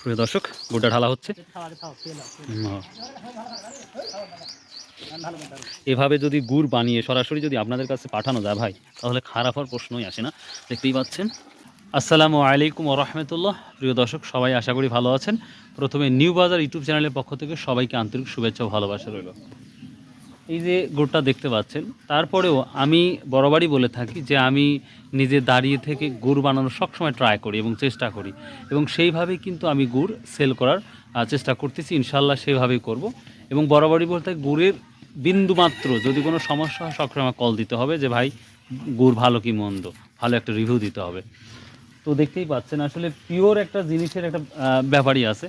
প্রিয় দর্শক গুড়টা ঢালা হচ্ছে। এভাবে যদি গুড় বানিয়ে সরাসরি যদি আপনাদের কাছে পাঠানো যায় ভাই, তাহলে খারাপ হওয়ার প্রশ্নই আসে না। দেখতেই পাচ্ছেন। আসসালামু আলাইকুম রহমতুল্লাহ। প্রিয় দর্শক, সবাই আশা করি ভালো আছেন। প্রথমে নিউ বাজার ইউটিউব চ্যানেলের পক্ষ থেকে সবাইকে আন্তরিক শুভেচ্ছা ভালোবাসা রইল। এই যে গুড়টা দেখতে পাচ্ছেন, তারপরেও আমি বরাবরই বলে থাকি যে আমি নিজে দাঁড়িয়ে থেকে গুড় বানানোর সবসময় ট্রাই করি এবং চেষ্টা করি এবং সেইভাবেই কিন্তু আমি গুড় সেল করার চেষ্টা করতেছি ইনশাল্লাহ সেভাবেই করব এবং বরাবরই বলতে গুড়ের বিন্দুমাত্র যদি কোনো সমস্যা হয় সবসময় কল দিতে হবে যে, ভাই, গুড় ভালো কি মন্দ? ভালো একটা রিভিউ দিতে হবে। তো দেখতেই পাচ্ছেন, আসলে পিওর একটা জিনিসের একটা ব্যাপারই আছে।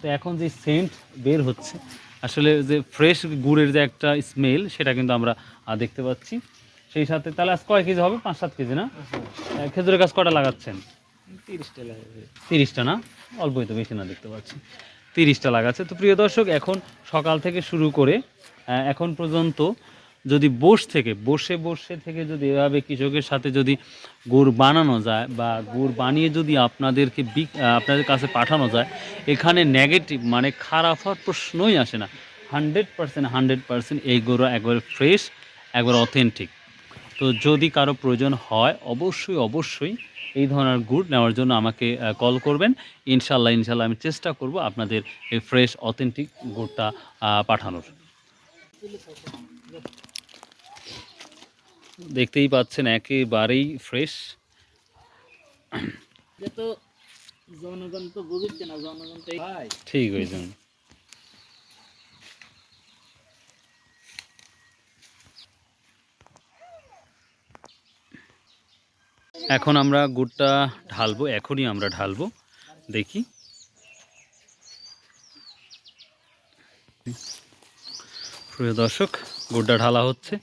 তো এখন যে সেন্ট বের হচ্ছে আসলে যে ফ্রেশ গুড়ের যে একটা স্মেল সেটা কিন্তু আমরা দেখতে পাচ্ছি। সেই সাথে তাহলে আজ কয় কেজি হবে? পাঁচ সাত কেজি না? আহ, খেজুরের গাছ কটা লাগাচ্ছেন? তিরিশটা লাগাবে তিরিশটা না? অল্পই তো বেশি না দেখতে পাচ্ছি। তিরিশটা লাগাচ্ছে। তো প্রিয় দর্শক এখন সকাল থেকে শুরু করে এখন পর্যন্ত যদি বস থেকে, বসে বসে থেকে যদি এভাবে কৃষকের সাথে যদি গুড় বানানো যায় বা গুড় বানিয়ে যদি আপনাদেরকে বিক আপনাদের কাছে পাঠানো যায়, এখানে নেগেটিভ মানে খারাপ হওয়ার প্রশ্নই আসে না। হান্ড্রেড পার্সেন্ট হান্ড্রেড পার্সেন্ট এই গুঁড়ো একবার ফ্রেশ একবার অথেন্টিক তো যদি কারও প্রয়োজন হয়, অবশ্যই অবশ্যই এই ধরনের গুড় নেওয়ার জন্য আমাকে কল করবেন। ইনশাল্লাহ ইনশাল্লাহ আমি চেষ্টা করব আপনাদের এই ফ্রেশ অথেন্টিক গুড়টা পাঠানোর। দেখতেই পাচ্ছেন একেবারেই ফ্রেশ যে তো জনগণ তো বুঝছে না জনগণ তো ভাই। ঠিক হয়েছে এখন আমরা গুড়টা ঢালবো এখনই আমরা ঢালবো। দেখি। প্রিয় দর্শক গুড়টা ঢালা হচ্ছে।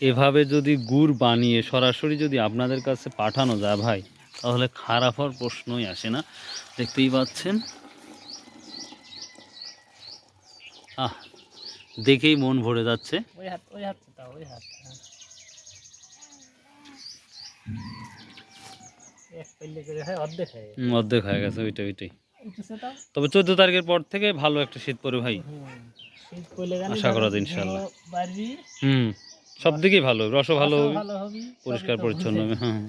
এভাবে যদি গুড় বানিয়ে সরাসরি যদি আপনাদের কাছে পাঠানো যায় ভাই তাহলে খারাপ হওয়ার প্রশ্নই আসে না। দেখতেই পাচ্ছেন। আহ দেখেই মন ভরে যাচ্ছে। অর্ধেক হয় গেছে। ওইটা ওইটাই। তবে চোদ্দ তারিখের পর থেকে ভালো একটা শীত পড়ে ভাই। আশা করা যায় বাড়বি হুম। সব দিকেই ভালো রসও ভালো হবে পরিষ্কার পরিচ্ছন্ন হবে হ্যাঁ।